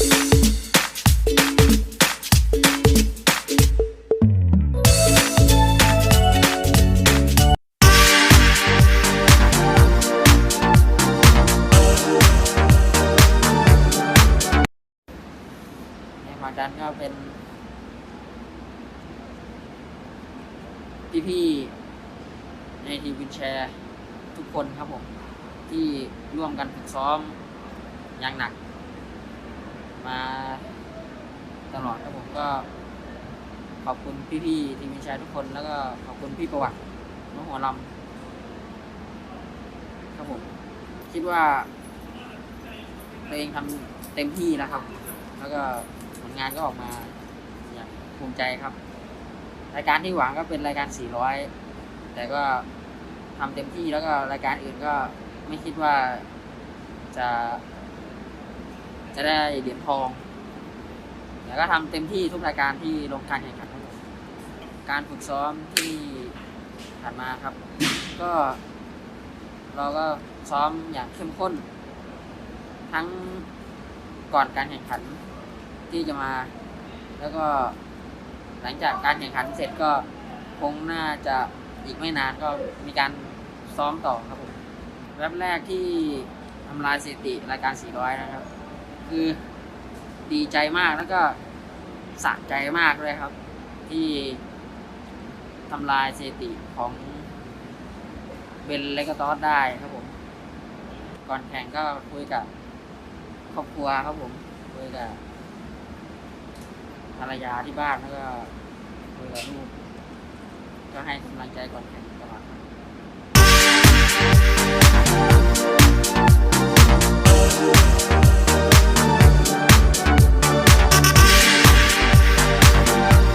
ในผลักดันก็เป็นพี่ๆในทีมวินแชร์ทุกคนครับผม ที่ร่วมกันฝึกซ้อมอย่างหนัก มาตลอดครับผมก็ ขอบคุณพี่ๆทีมวิชร์ทุกคน แล้วก็ขอบคุณพี่ประวัติน้องหัวลำครับผมคิดว่าตัวเองทำเต็มที่แล้วครับ แล้วก็ผลงานก็ออกมาอย่างภูมิใจครับ รายการที่หวังก็เป็นรายการ 400 แต่ก็ทำเต็มที่แล้วก็รายการอื่นก็ไม่คิดว่าจะ จะได้เหรียญทองแต่ก็ทำเต็มที่ทุกรายการที่ลงการแข่งขันครับผมการฝึกซ้อมที่ผ่านมาครับ ก็ เราก็ซ้อมอย่างเข้มข้น ทั้งก่อนการแข่งขันที่จะมา แล้วก็หลังจากการแข่งขันเสร็จก็คงน่าจะอีกไม่นานก็มีการซ้อมต่อครับผมแวบแรกที่ทำลายสถิติรายการ 400 นะครับ คือดีใจมากแล้วก็สะใจมากเลยครับ ที่ทำลายสถิติของเบนเลกตอสได้ครับผม ก่อนแข่งก็คุยกับครอบครัวครับผมคุยกับภรรยาที่บ้านแล้วก็คุยกับลูกก็ให้กำลังใจก่อนแข่งตลอด